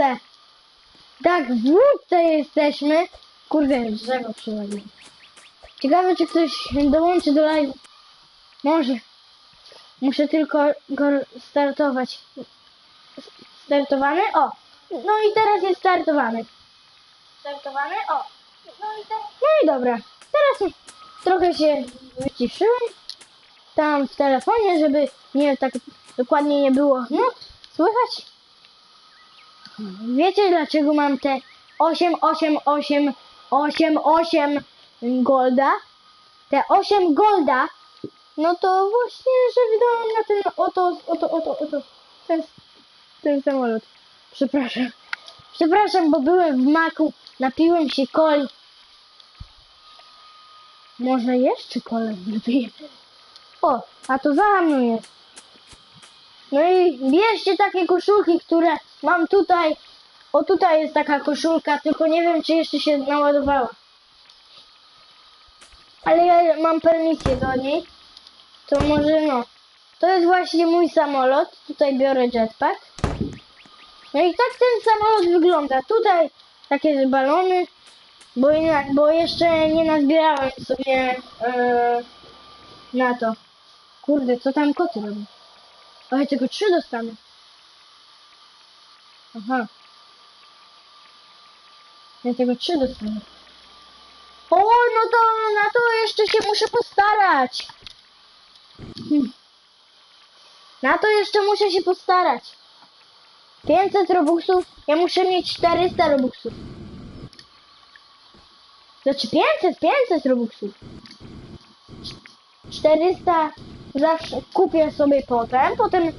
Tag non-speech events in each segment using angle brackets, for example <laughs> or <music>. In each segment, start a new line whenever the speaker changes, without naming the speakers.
Te. Tak, w łódce jesteśmy. Kurde, drzewo przywaliło. Ciekawe, czy ktoś dołączy do live. Może. Muszę tylko go startować. Startowany? O! No i teraz jest startowany. Startowany? O! No i, no i dobra. Teraz trochę się wyciszyłem. Tam w telefonie, żeby nie tak dokładnie nie było. No, słychać? Wiecie dlaczego mam te 8, 8, 8, 8, 8 golda? Te 8 golda, no to właśnie, że wydałam na ten oto, oto, oto, oto, ten, ten samolot. Przepraszam. Przepraszam, bo byłem w maku, napiłem się coli. Może jeszcze kolę wypiję. O, a to za mną jest. No i bierzcie takie koszulki, które mam tutaj. O, tutaj jest taka koszulka, tylko nie wiem, czy jeszcze się naładowała. Ale ja mam permisję do niej. To może no. To jest właśnie mój samolot. Tutaj biorę jetpack. No i tak ten samolot wygląda. Tutaj takie balony. Bo, inna- bo jeszcze nie nazbierałem sobie e, na to. Kurde, co tam koty robią? Ale tylko trzy dostanę. Aha. Ja tego trzy dostanę. O, no to na to jeszcze się muszę postarać. Hm. Na to jeszcze muszę się postarać. 500 robuxów, ja muszę mieć 400 robuxów. Znaczy 500, 500 robuxów. 400 zawsze kupię sobie potem, potem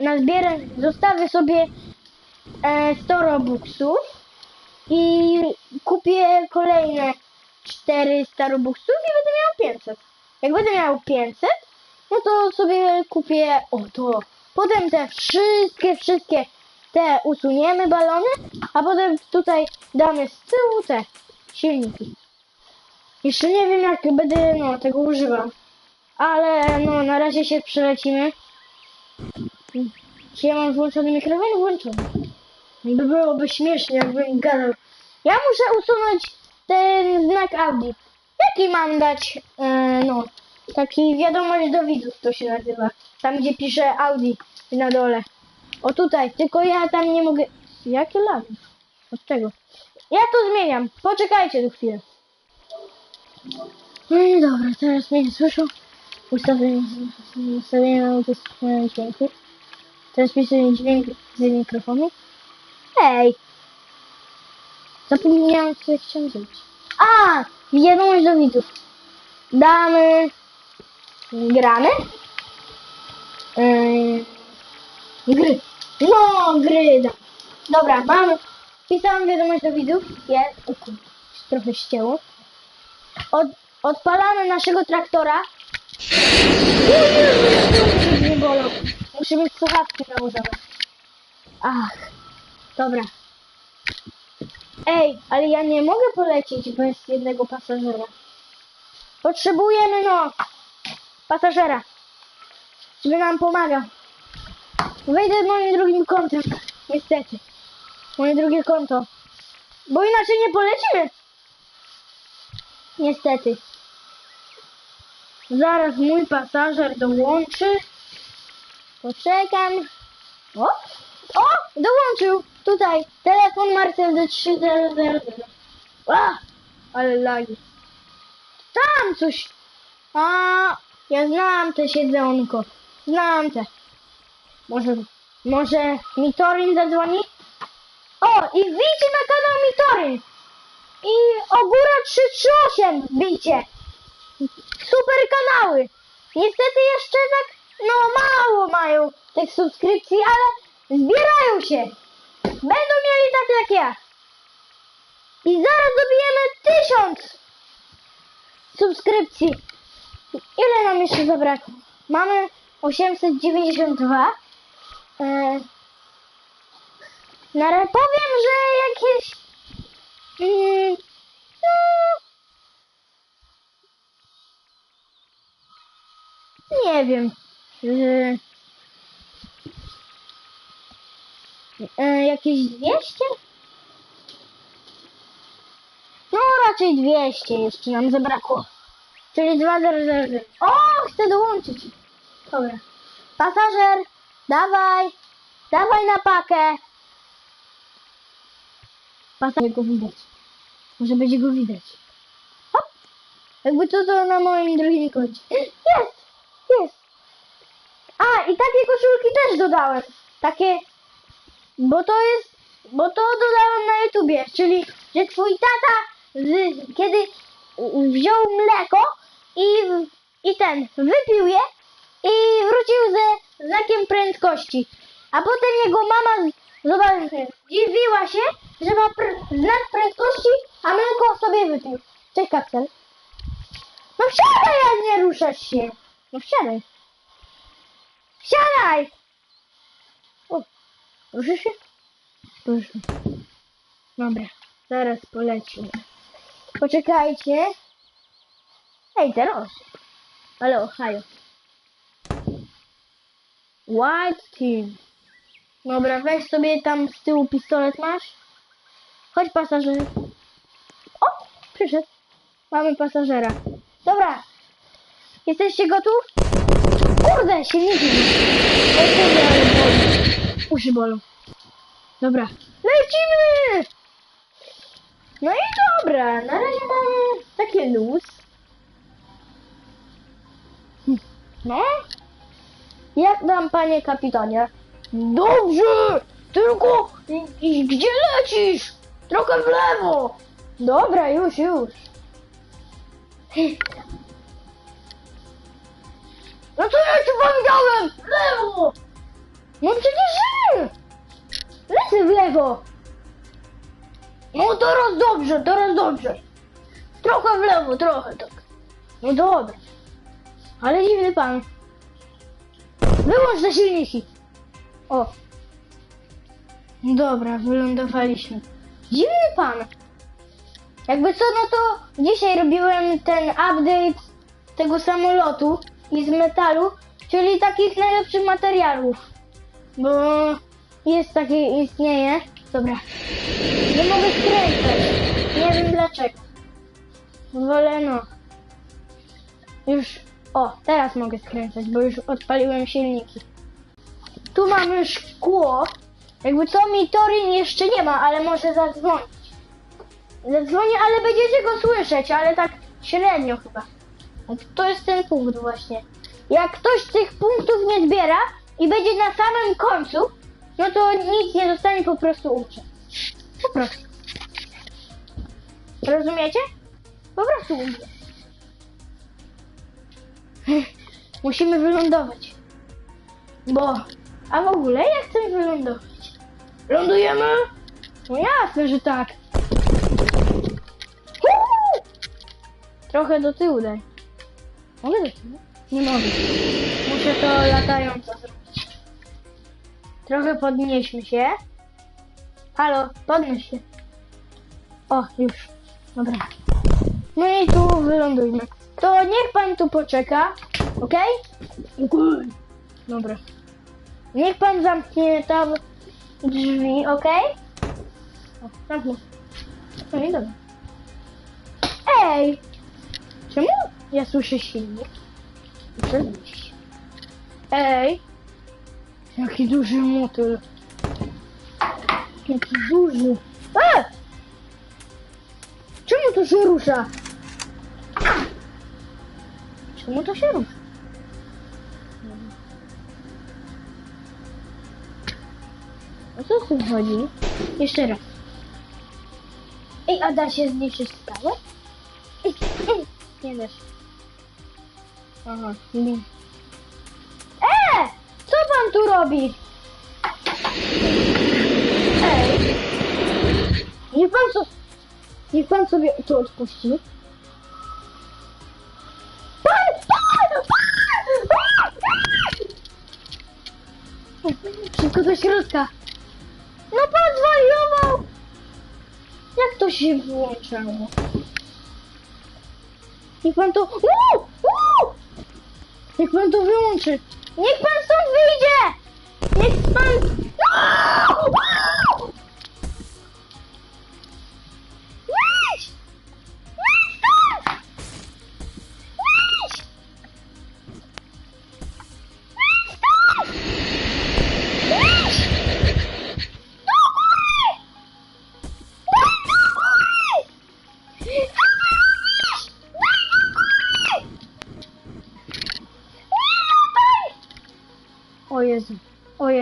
nazbierę, zostawię sobie 100 robuxów i kupię kolejne 400 robuxów i będę miał 500. Jak będę miał 500, no to sobie kupię o to. Potem te wszystkie, wszystkie te usuniemy balony, a potem tutaj damy z tyłu te silniki. Jeszcze nie wiem jak będę no, tego używał. Ale no na razie się przelecimy. Czy ja mam włączony mikrofon? Włączony. By byłoby śmiesznie jakbym gadał. Ja muszę usunąć ten znak Audi. Jaki mam dać? E, no, taki wiadomość do widzów to się nazywa. Tam gdzie pisze Audi na dole. O tutaj, tylko ja tam nie mogę. Jakie lagi? Od czego? Ja to zmieniam. Poczekajcie tu chwilę. No i dobra, teraz mnie nie słyszą. Ustawienie, ustawienie na udostępnienie dźwięku. Teraz pisuję dźwięk z mikrofonu. Hej! Zapomniałam, co ja chciałam zrobić. A! Wiadomość do widzów. Damy... Gramy? Yy, gry. No, gry dam. Dobra, mamy. Pisałam wiadomość do widzów. Jest. O kurde, trochę ścięło. Od, odpalamy naszego traktora. Nie bolą. Mieć słuchawki nałożone. Ach, dobra. Ej, ale ja nie mogę polecieć bez jednego pasażera. Potrzebujemy, no, pasażera. Żeby nam pomagał. Wejdę moim drugim kontem. Niestety. Moje drugie konto. Bo inaczej nie polecimy. Niestety. Zaraz mój pasażer dołączy. Poczekam. Dołączył! Tutaj. Telefon Marcel do 3000. A! Ale lagi. Tam coś. A! Ja znam te siedzonko. Znam te. Może, może mi Torin zadzwoni? O! I wbijcie na kanał mi Torin! I Ogóra 338 wbijcie! super kanały. Niestety jeszcze tak, no mało mają tych subskrypcji, ale zbierają się. Będą mieli tak jak ja. I zaraz dobijemy tysiąc subskrypcji. Ile nam jeszcze zabrakło? Mamy 892. E, na powiem, że jakieś... Mm, no, Nie wiem. Yy, E, jakieś 200? No raczej 200 jeszcze nam zabrakło. Czyli 2 0 O, chcę dołączyć. Dobra. Pasażer, dawaj. Dawaj na pakę. Pasażer go widać. Może będzie go widać. Hop. Jakby to to na moim drugim koncie. Jest! Jest! A, i takie koszulki też dodałem. Takie, bo to jest, bo to dodałem na YouTubie, czyli, że twój tata, z, kiedy wziął mleko i, i ten, wypił je i wrócił ze znakiem prędkości. A potem jego mama, z- zobacz, dziwiła się, że ma pr- znak prędkości, a mleko sobie wypił. Cześć, kapsel. No wsiadaj, a nie ruszasz się. No wsiadaj. Wsiadaj! Ruszysz się? Ruszę. Dobra, zaraz polecimy. Poczekajcie. Hej, teraz. Ale Ohio. White Team. Dobra, weź sobie tam z tyłu pistolet masz. Chodź pasażer. O, przyszedł. Mamy pasażera. Dobra. Jesteście gotów? Kurde, kurde, ale boli. Uszy bolą. Dobra. Lecimy! No i dobra, na razie mamy takie luz. No. Jak tam, panie kapitanie? Dobrze! Tylko gdzie lecisz? Trochę w lewo. Dobra, już, już. No to ja ci powiedziałem! W lewo! No przecież nie! Lecę w lewo! No teraz dobrze, teraz dobrze. Trochę w lewo, trochę tak. No dobra. Ale dziwny pan. Wyłącz te silniki. O. No Dobra, wylądowaliśmy. Dziwny pan. Jakby co, no to dzisiaj robiłem ten update tego samolotu i z metalu, czyli takich najlepszych materiałów. Bo jest takie, istnieje. Dobra. Nie mogę skręcać. Nie wiem dlaczego. Wolę no. Już. O, teraz mogę skręcać, bo już odpaliłem silniki. Tu mamy szkło. Jakby co mi Torin jeszcze nie ma, ale może zadzwonić. Zadzwoni, ale będziecie go słyszeć, ale tak średnio chyba. To jest ten punkt właśnie. Jak ktoś tych punktów nie zbiera i będzie na samym końcu, no to nic nie zostanie, po prostu umrze. Po prostu. Rozumiecie? Po prostu umrze. <laughs> Musimy wylądować. Bo... A w ogóle ja chcę wylądować. Lądujemy? No jasne, że tak. Trochę do tyłu daj. Mogę do tyłu? Nie mogę. Muszę to latająco. Trochę podnieśmy się. Halo, podnieś się. O, już. Dobra. No i tu wylądujmy. To niech pan tu poczeka? Okay? Dobra. Niech pan zamknie tam drzwi, okej? O, zamknął. No i dobra. Ej! Czemu ja słyszę silnik? Ej! Jaki duży motyl. Jaki duży. E! Czemu to się rusza? Czemu to się rusza? O co tym chodzi? Jeszcze raz. Ej, a da się zniszczyć skałę? Ej, ej, nie da się. Aha, nie. Robi? Ej! Niech pan co... Niech pan sobie to odpuści. Pan! Pan! Pan! Szybko do środka. No pan zwariował! Jak to się włączało? Niech pan to... Uuu! Uuu! Niech pan to wyłączy. Niech pan stąd wyjdzie! It's food! No!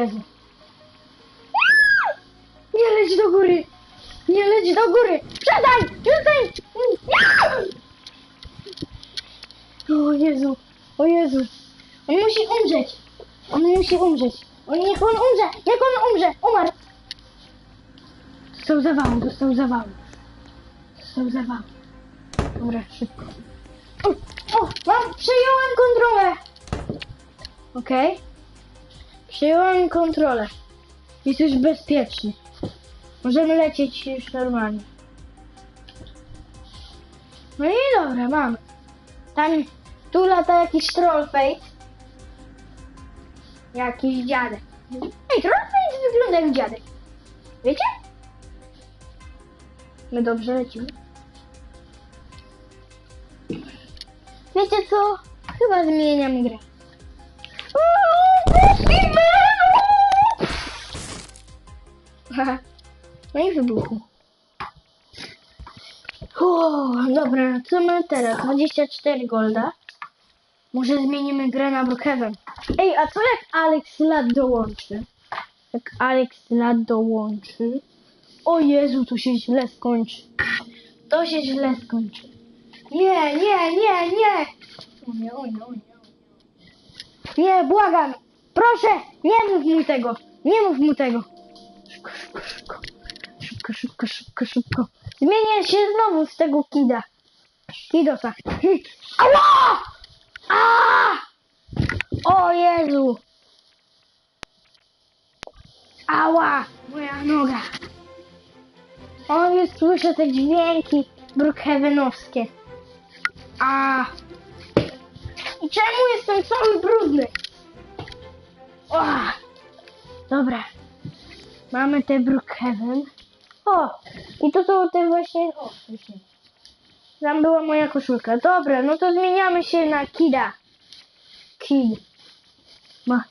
Jezu. Nie leć do góry! Nie leć do góry! Przedaj! Rzucaj! O Jezu! O Jezu! On musi umrzeć! On musi umrzeć! On, niech on umrze! Niech on umrze! Umarł! Dostał zawału, dostał zawału. Dostał zawału. Dobra, szybko. O, o mam, przejąłem kontrolę! Okej. Okay. Przejąłem kontrolę. Jest już bezpiecznie. Możemy lecieć już normalnie. No i dobra, mamy. Tam, tu lata jakiś trollfate. Jakiś dziadek. Ej, trollfate wygląda jak dziadek. Wiecie? My dobrze lecimy. Wiecie co? Chyba zmieniam grę. No i wybuchu. O, dobra, co mamy teraz? 24 golda. Może zmienimy grę na Brookhaven. Ej, a co jak Alex lat dołączy? Jak Alex lat dołączy? O Jezu, to się źle skończy. To się źle skończy. Nie, nie, nie, nie! O nie, o nie, o nie. Nie, błagam! Proszę, nie mów mu tego! Nie mów mu tego! Szybko, szybko, szybko. Szybko, szybko, szybko, szybko. Zmienię się znowu z tego kida. Kidosa. <laughs> Ała! A! O Jezu! Ała! Moja noga. O, już słyszę te dźwięki brookhavenowskie. A! I czemu jestem cały brudny? O! Dobra. Mamy te Brookhaven. O! I to są te właśnie... O, właśnie. Tam była moja koszulka. Dobra, no to zmieniamy się na Kida. Kid. Ma